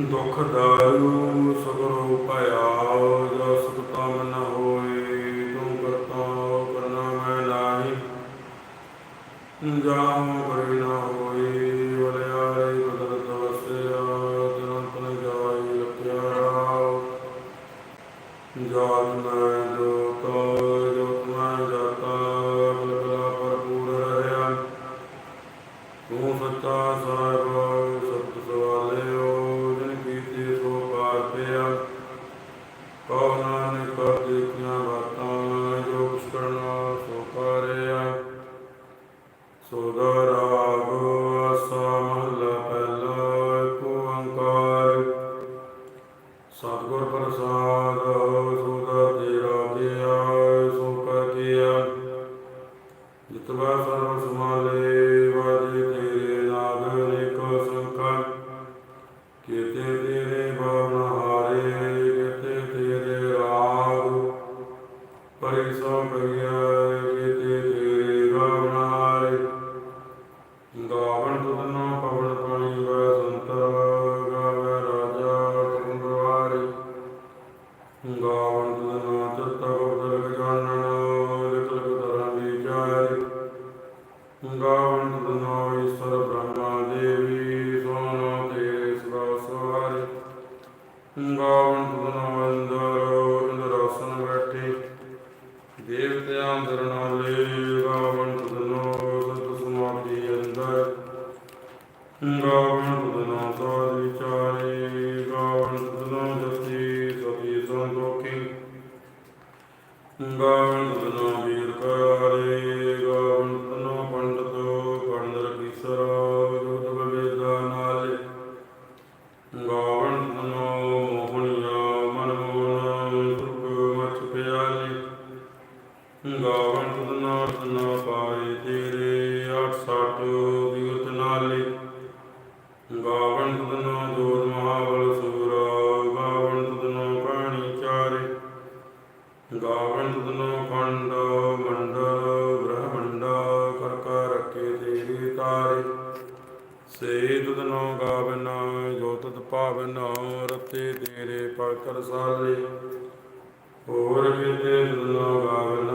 ਦੁਖ ਦਾਰੂ ਸਗਰੋ ਭਇਆ ਸਤਿਗੁਰ ਪ੍ਰਸਾਦ। ਸੇ ਤੁਧਨੋ ਗਾਵਨ ਜੋ ਤਤ ਪਾਵਨ ਰਤੇ ਤੇਰੇ ਪਗ ਰਸਾਲੇ ਹੋਰ ਕਿਤੇ ਤੁਧਨੋ ਗਾਵਨ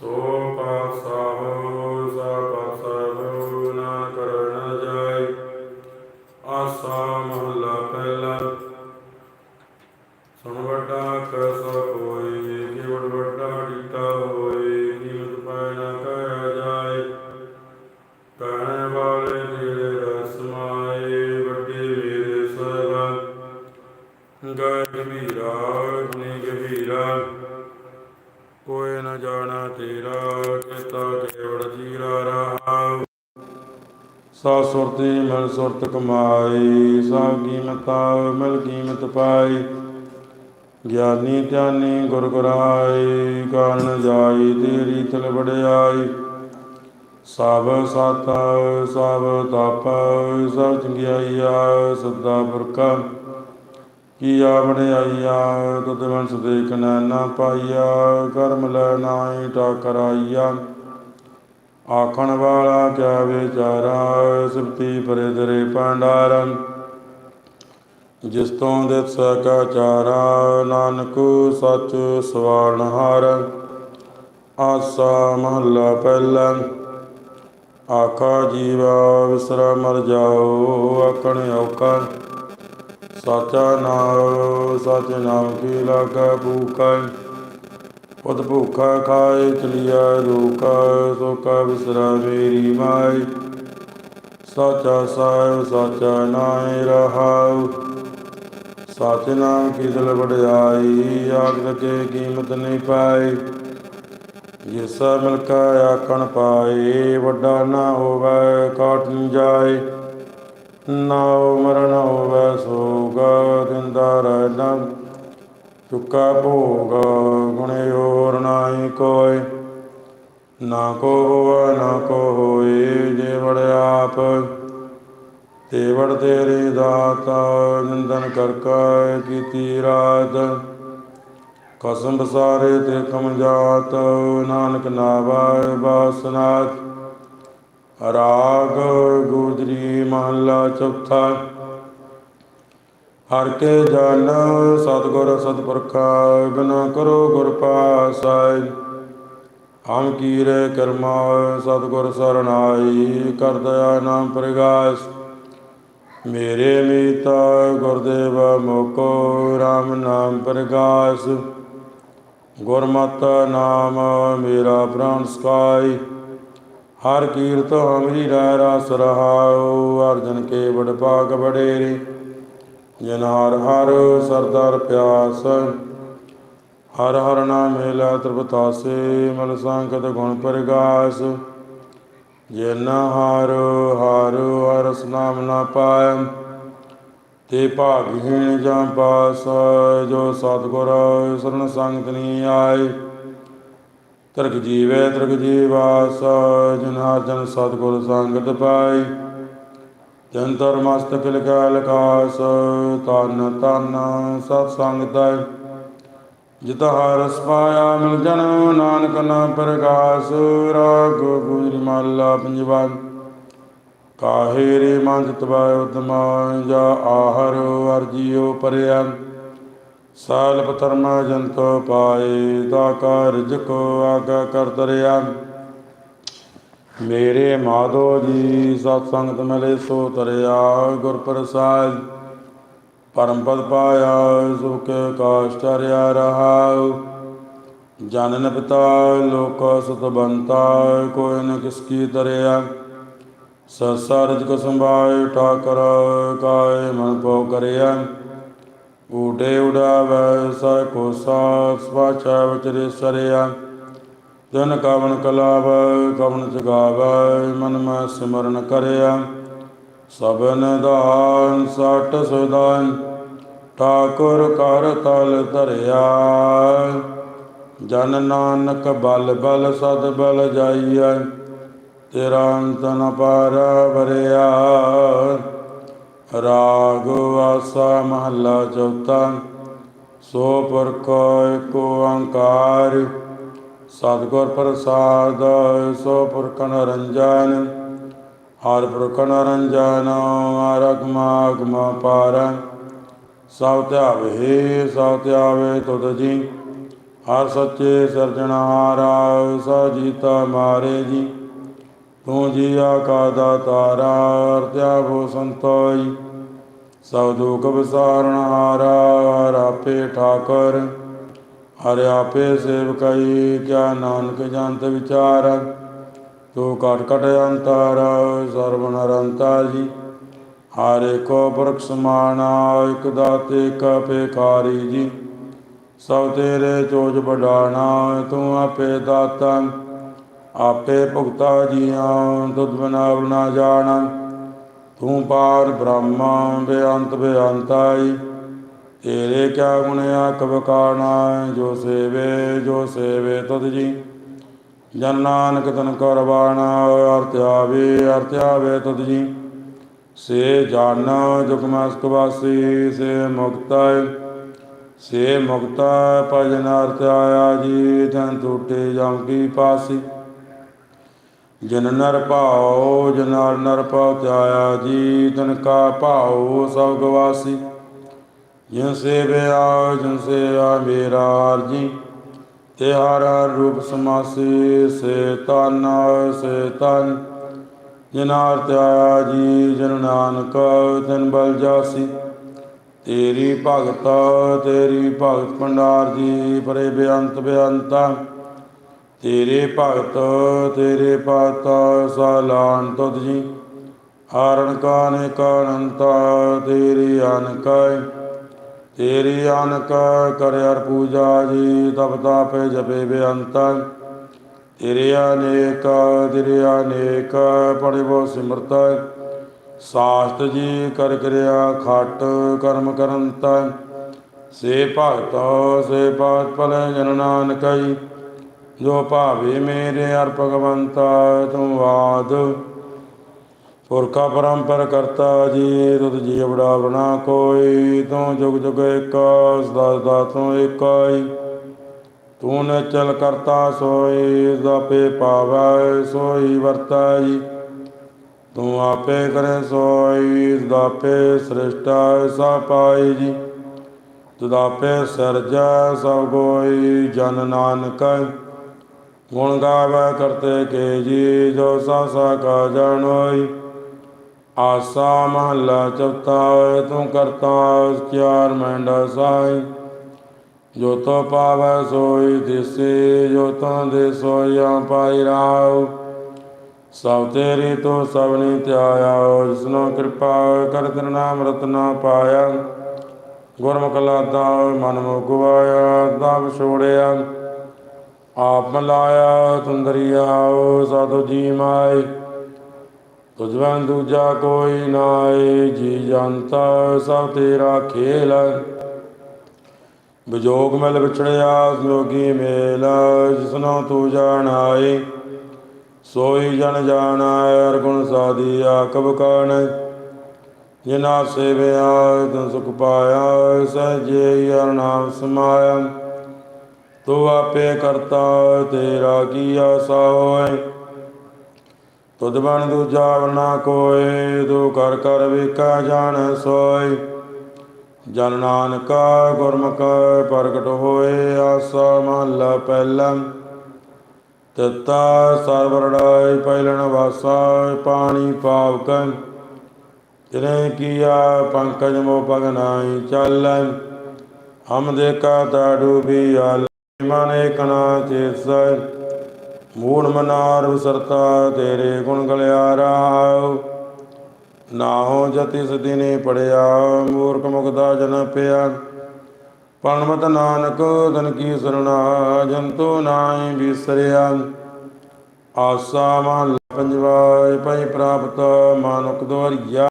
ਸੋ ਪਾਸਾ ਸਾ ਪਾਸਾ ਨਾ ਕਰਨਾ ਜਾਏ ਆਸਾ ਮਹਲਾ ਪਹਿਲਾ ਸੁਣ ਵੱਡਾ ਕਸ ਹੋਏ ਕੇਵਲ ਵੱਡਾ ਡੀਟਾ ਹੋਏ ਕੀਮਤ ਪਾਇ ਨਾ ਕਹਿਆ ਜਾਏ ਕਹਿਣ ਵਾਲੇ ਤੇਰੇ ਰਸ ਮਾਏ ਵੱਡੇ ਮੇਰੇ ਸਹਿਬਾ ਗਏ ਗੰਭੀਰਾ ਗੁਣੀ ਗੰਭੀਰਾ ਕੋਇ ਨ ਜਾਣਾ ਤੇਰਾ ਕੀਤਾ ਕੇਵੜ ਜੀਰਾ ਰਹਾਉ ਸਾ ਸੁਰਤੀ ਮਿਲ ਸੁਰਤ ਕਮਾਈ ਸਾ ਕੀਮਤਾ ਮਿਲ ਕੀਮਤ ਪਾਈ। ਗਿਆਨੀ ਧਿਆਨੀ ਗੁਰ ਗੁਰਾਈ, ਕਾਰਨ ਜਾਈ ਤੇਰੀ ਤਲ ਵੜਿਆਈ ਸਭ ਸਤ ਸਭ ਤਪ ਸਭ ਚੰਗਿਆਈਆ ਸਦਾ ਪੁਰਖਾ ਕੀ ਕੀਆ ਵਡਿਆਈਆ ਤੁਧ ਵੰਸ ਦੇਖ ਨਾ ਪਾਈਆ, ਕਰਮ ਲੈ ਨਾਹੀ ਟਾਕਰਾਈਆ ਆਖਣ ਵਾਲਾ ਕਿਆ ਵਿਚਾਰਾ ਸਿਫਤੀ ਪਰੇ ਦਰੇ ਭੰਡਾਰਨ। ਜਿਸ ਤੋਂ ਦਿਤ ਸਕਾ ਚਾਰਾ, ਨਾਨਕ ਸੱਚ ਸਵਾਰਨ ਹਾਰ ਆਸਾ ਮਹੱਲਾ ਪਹਿਲਾ ਆਖਾ ਜੀਵਾ ਵਿਸਰਾ ਮਰ ਜਾਓ ਆਕਣ ਔਕਾ ਸਾਚਾ ਨਾਮ ਸਾਚੇ ਨਾਮ ਕੀ ਲਾਗਾ ਭੂਖਾ? ਉਦ ਭੂਖਾ ਖਾਏ ਚਲਿਆ ਰੋਕਾ ਸੋਕਾ ਵਿਸਰਾ ਮੇਰੀ ਮਾਈ ਸਾਚਾ ਸਾਹਿਬ, ਸਾਚਾ ਨਾਇ ਰਹਾਉ। ਸਚ ਨਾਮ ਕੀ ਦਿਲ ਵਡਿਆਈ ਆਖ ਲਗੇ ਕੀਮਤ ਨਹੀਂ ਪਾਈ। ਜਿਸਾ ਮਿਲ ਕੈ ਆਕਣ ਪਾਏ, ਵੱਡਾ ਨਾ ਹੋਵੇ ਕਾਟ ਜਾਏ। ਨਾ ਮਰਨ ਹੋਵੇ ਸੋਗ, ਦਿੰਦਾ ਰਹਿਣਾ ਚੁੱਕਾ ਭੋਗ, ਗੁਣੇ ਹੋਰ ਨਾਹੀ ਕੋਇ। ਨਾ ਕੋ ਹੋਵੇ ਨਾ ਕੋ ਹੋਏ ਜੇ ਵੜ ਆਪ। ਤੇ ਵੜ ਤੇਰੀ ਦਾਤ, ਨਿੰਦਨ ਕਰ ਕੀਤੀ ਰਾਤ ਕਸਮ ਬਸਾਰੇ ਤੇ ਕਮ ਜਾਤ, ਨਾਨਕ ਨਾਵਾਇ ਬਾਸਨਾਥ। ਰਾਗ ਗੁਜਰੀ ਮਹੱਲਾ ਚੌਥਾ। ਹਰ ਕੇ ਜਨ ਸਤਿਗੁਰ ਸਤਿਪੁਰਖਾ, ਬਿਨਾ ਕਰੋ ਗੁਰ ਪਾਸਾਈ। ਹਮ ਕੀਰੇ ਕਰਮਾ, ਸਤਿਗੁਰ ਸਰਣਾਈ, ਕਰ ਦਇਆ ਨਾਮ ਪ੍ਰਗਾਸ। ਮੇਰੇ ਮੀਤਾ, ਗੁਰਦੇਵ ਮੋਕੋ RAM ਨਾਮ ਪ੍ਰਗਾਸ। ਗੁਰਮਤਿ ਨਾਮ ਮੇਰਾ ਪ੍ਰਾਨ ਸਕਾਈ। ਹਰ ਕੀਰਤ ਹਮਰੀ ਰਹਿ ਰਸ ਰਹਾਉ, ਅਰਜਨ ਕੇ ਵਡ ਭਾਗ ਬਡੇਰੇ ਜਨ ਹਰ ਹਰ ਸਰਦਾਰ ਪਿਆਸ, ਹਰ ਹਰ ਨਾਮ ਮੇਲਾ ਤ੍ਰਿਪਤਾਸੇ ਮਨ ਸੰਕਟ ਗੁਣ ਪ੍ਰਗਾਸ। ਜਿਨ ਹਰ ਹਰ ਹਰਸ ਨਾਮ ਨਾ ਪਾਇ, ਤੇ ਭਾਗਹੀਣ ਜਾਂ ਪਾਸ, ਜੋ ਸਤਿਗੁਰ ਸਰਣ ਸੰਗਤ ਨੀ ਆਏ। ਤਰਕ ਜੀਵੇ, ਤਰਕ ਜੀਵਾਸ ਜਨ ਹਰ ਜਨ ਸਤਿਗੁਰ ਸੰਗਤ ਪਾਈ। ਜੰਤਰ ਮਸਤਕ ਲਿਖਾ ਲਕਾਸ ਤਨ ਤਨ ਸਤ ਸੰਗਤੈ ਜਿਤ ਹਰਸ ਪਾਇਆ ਮਿਲ ਜਨ, ਨਾਨਕ ਨਾਮ ਪ੍ਰਗਾਸ ਰਾਗ ਗੁਜਰ ਮਾਲਾ ਪੰਜਵਾ ਕਾਹੇ ਰੇ ਮਨ ਤਵਾ ਉਤਮਾ ਜਾ ਆਹਰ ਅਰਜੀਓ ਪਰਿਆ ਸਾਲ ਪਤਰਮ ਜੰਤੋ ਪਾਏ ਤਾ ਕਾਰਜ ਕੋ ਆਗਾ ਕਰ ਤਰਿਆ ਮੇਰੇ ਮਾਧੋ ਜੀ, ਸਤ ਸੰਗਤ ਮਿਲੇ ਸੋ ਤਰਿਆ ਗੁਰ ਪ੍ਰਸਾਦ। ਪਰਮ ਪਦ ਪਾਇਆ, ਸੁਖ ਕਾਸ਼ਟਰਿਆ ਰਹਾਉ। ਜਨਨ ਪਿਤਾ ਲੋਕ ਸੁਤ ਬੰਤਾ, ਕੋਈ ਨ ਕਿਸ ਕੀ ਤਰਿਆ ਸਸਰਜ ਕੋ ਸੰਭਾਇ ਠਾਕਰ ਕਾਇ ਮਨ ਪੋ ਕਰਿਆ। ਊਡੇ ਉਡਾਵੈ ਸਾ ਕੋ ਸਾਥ ਸਵਾਚਾ ਵਿਚਰੇ ਸਰਿਆ। ਜਨ ਕਵਨ ਕਲਾਵ, ਕਵਨ ਜਗਾਵੈ, ਮਨ ਮੈਂ ਸਿਮਰਨ ਕਰਿਆ। ਸਭਨ ਦਾਨ, ਸਟ ਸੁਦਾਨ, ਠਾਕੁਰ ਕਰ ਤਲ ਧਰਿਆ। ਜਨ ਨਾਨਕ ਬਲ ਬਲ, ਸਦ ਬਲ ਜਾਈਐ, ਤੇਰਾ ਅੰਤ ਨ ਪਾਰ ਵਰਿਆ। ਰਾਗ ਆਸਾ ਮਹੱਲਾ ਚੌਥਾ, ਸੋ ਪੁਰਖ ਏਕ ਓੰਕਾਰ। ਸਤਿਗੁਰ ਪ੍ਰਸਾਦ, ਸੋ ਪੁਰਖ ਨਰੰਜਨ, ਹਰ ਪੁਰਖ ਨਰੰਜਨ ਆਰਗਮਾ ਗਮਾ ਪਾਰ। ਸਭ ਧਿਆਵੇ ਸਭ ਧਿਆਵੇ ਤੁਧ ਜੀ, ਹਰ ਸੱਚੇ ਸਿਰਜਣਹਾਰਾ ਸਾ ਜੀਤਾ ਮਾਰੇ ਜੀ। ਤੂੰ ਜੀਆ ਕਾ ਦਾਤਾਰਾ ਅਰਤਿਆਵੋ ਸੰਤੋਈ। ਸਭ ਦੁਖ ਵਿਸਾਰਨ ਹਾਰਾ, ਹਰ ਆਪੇ ਠਾਕਰ। ਹਰਿ ਆਪੇ ਸੇਵਕਈ, ਕਿਆ ਨਾਨਕ ਜੰਤ ਵਿਚਾਰ। ਤੂੰ ਕਟ ਕਟ ਅੰਤਰ, ਸਰਬ ਨਰੰਤਾ ਜੀ। ਹਰ ਏਕੋ ਪੁਰਖ ਸਮਾਨਾ ਇਕ ਦਾਤੇ, ਇਕ ਅਪੇਖਾਰੀ ਜੀ। ਸਭ ਤੇਰੇ ਚੋਜ ਬਡਾਣਾ ਤੂੰ ਆਪੇ ਦਾਤਾ। ਆਪੇ ਭੁਗਤਾ ਜੀਆਂ, ਦੁੱਧ ਬਿਨਾ ਨਾ ਜਾਣਾ ਤੂੰ ਪਾਰ ਬ੍ਰਹਮਾ, ਬੇਅੰਤ ਬੇਅੰਤਾਈ। ਤੇਰੇ ਕਿਆ ਗੁਣਿਆ ਕਬਕਾਣਾ ਜੋ ਸੇਵੇ ਜੋ ਸੇਵੇ ਤੁਧ ਜੀ। ਜਨ ਨਾਨਕ ਤਨ ਕਰਵਾਣਾ ਅਰਥ ਆਵੇ ਅਰਥ ਆਵੇ ਤੁਧ ਜੀ। ਸੇ ਜਾਨ ਜੁਗਮਸਕ ਵਾਸੀ, ਸੇ ਮੁਕਤਾ। ਸੇ ਮੁਕਤਾ, ਭਜਨ ਅਰਥ ਆਇਆ ਜੀ ਤਨ ਟੂਟੇ ਜਮ ਕੀ ਪਾਸੀ। ਜਨ ਨਰ ਭਾਉ ਜਨਾਰ ਨਰ ਭਾਉ ਧਿਆਇਆ ਜੀ ਤਨ ਕਾ ਭਾਉ, ਸਭ ਗਵਾਸੀ। ਜਿਨ ਸੇਵਿਆ, ਜਿਨ ਸੇਵਾ ਮੇਰਾ ਅਰਜੀ। ਤੇ ਹਰ ਹਰ ਰੂਪ ਸਮਾਸੀ, ਸੇ ਤਨ ਸੇ ਤਨ ਜਿਨ ਅਰਥ ਜੀ, ਜਨ ਨਾਨਕ, ਤਨ ਬਲ ਜਾਸੀ। ਤੇਰੀ ਭਗਤ ਤੇਰੀ ਭਗਤ ਭੰਡਾਰ ਜੀ, ਪਰੇ ਬੇਅੰਤ ਬੇਅੰਤਾ। ਤੇਰੇ ਭਗਤ, ਤੇਰੇ ਪਾਤ ਸਾਲਾਨ ਤੁਧ ਜੀ। ਹਾਰਣ ਕਾਨੇ ਕਾਨੰਤਾ, ਤੇਰੀ ਅਨਕੈ ਤੇਰੀ ਅਨਕ ਕਰਿਆਰ ਪੂਜਾ ਜੀ, ਤਪ ਤਾਪੇ ਜਪੇ ਬੇਅੰਤ ਤੇਰੇ ਅਨੇਕ ਤੇਰੇ ਅਨੇਕ ਪੜਿਵੋ ਸਿਮਰਤਾ ਸਾਸਤ ਜੀ ਕਰ ਕਿਰਿਆ ਖਟ ਕਰਮ ਕਰੰਤ ਸੇ ਭਗਤ, ਸੇ ਪਾਤ ਭਲ ਜਨ ਨਾਨਕਈ ਜੋ ਭਾਵੇ ਮੇਰੇ ਅਰ ਭਗਵੰਤਾ, ਤੂੰ ਬਾਦ ਪੁਰਖਾ ਪਰੰਪਰ ਕਰਤਾ ਜੀ, ਤੁਧ ਜੀ ਬੜਾ ਬਣਾ ਕੋਈ। ਤੂੰ ਜੁਗ ਜੁਗ ਇਕ ਸਦਾ ਸਦਾ ਤੂੰ ਇਕਾਈ ਤੂੰ ਨ ਚਲ ਕਰਤਾ ਸੋਈ ਜ਼ਾਪੇ ਪਾਵੈ, ਸੋਈ ਵਰਤਾਈ। ਤੂੰ ਆਪੇ ਕਰੇ ਸੋਈ ਜ਼ਾਪੇ ਸ੍ਰਿਸ਼ਟਾ ਸਾ ਪਾਈ ਜੀ। ਤੁਦਾਪੇ ਸਰਜੈ ਸਭ ਕੋਈ ਜਨ ਨਾਨਕਾ ਗੁਣ ਗਾਵੇ ਕਰਤੇ ਕੇ ਜੀ, ਜੋ ਸਾ ਸਾ ਕਾ ਜਾਣੋਈ ਆਸਾ ਮਹੱਲਾ ਚੌਥਾ ਤੂੰ ਕਰਤਾ ਚਾਰ ਮੈਂਡਾ ਸਾਈ। ਜੋ ਤੋ ਪਾਵੈ ਸੋਈ ਦਿਸੇ, ਜੋ ਤੋ ਦੇ ਸੋਇਆ ਪਾਈ ਰਾਉ। ਸਭ ਤੇਰੀ ਤੋ ਸਭਨੀ ਧਿਆਇਆ ਜਿਸਨੋ ਕਿਰਪਾ ਕਰ ਤੇਰਾ ਨਾਮ ਰਤਨਾ ਪਾਇਆ। ਗੁਰਮੁਖ ਲਾਦਾ ਮਨ ਮੁਗਵਾਇਆ ਦਾ ਛੋੜਿਆ। ਆਪ ਮਲਾਇਆ ਤੁੰਦਰੀਆਓ ਸਾਧੂ ਜੀ ਮਾਈ ਤੁਝਵੰ ਦੂਜਾ ਕੋਈ ਨਾਏ, ਜੀ ਜੰਤਾ ਸਭ ਤੇਰਾ ਖੇਲ। ਵਿਜੋਗ ਮਿਲ ਵਿਛੜਿਆ ਜੋਗੀ ਮੇਲ, ਜਿਸਨੋ ਤੂੰ ਜਾਣਾਏ। ਸੋਈ ਜਨ ਜਾਣਾ ਅਰ ਗੁਣ ਸਾਧੀਆ ਕਬ ਕਾਣ। ਜਿਨਾ ਸੇਵਿਆ, ਤਨ ਸੁਖ ਪਾਇਆ ਸਜੇ ਹਰ ਨਾਮ ਸਮਾਇਆ। ਤੂੰ ਆਪੇ ਕਰਤਾ ਤੇਰਾ ਕੀ ਆਸਾ ਹੋਏ ਤੁਧ ਬਣ ਦੂਜਾ ਵਰਨਾ ਕੋਏ ਤੂੰ ਕਰ ਕਰ ਵੇਖਾ ਜਾਣ ਸੋਈ ਜਨ ਨਾਨਕਾ ਗੁਰਮੁਖ ਪ੍ਰਗਟ ਹੋਏ ਆਸਾ ਮਹੱਲਾ ਪਹਿਲਾ। ਤਤਾ ਸਰਵਰੜਾਈ ਪਹਿਲਣ ਵਾਸਾ ਪਾਣੀ ਪਾਵਕ। ਤਿਨੇ ਕੀਆ ਪੰਕਜ ਮੋ ਪਗਨਾਈ ਚੱਲੈ, ਹਮ ਦੇਖਾ ਤਾ ਡੂਬੀ ਆਲ। ਮਨੇ ਕਨਾ ਚੇਸੈ ਮੂੜ ਮਨਾਰ ਵਿਸਰਤਾ ਤੇਰੇ ਗੁਣ ਗਲਿਆ ਨਾਹੋ ਜਤਿ ਦਿਨੇ ਪੜਿਆ, ਮੂਰਖ ਮੁਕਦਾ ਜਨ ਪਿਆ। ਪਰਮਤ ਨਾਨਕ, ਤਨ ਕੀ ਸਰਣਾ, ਜੰਤੋ ਨਾਹੀ ਬਿਸਰਿਆ। ਆਸਾ ਮਹੱਲਾ ਪੰਜਵਾ ਪਈ ਪ੍ਰਾਪਤ ਮਾਨੁਕ ਦੁਆਰੀਆ।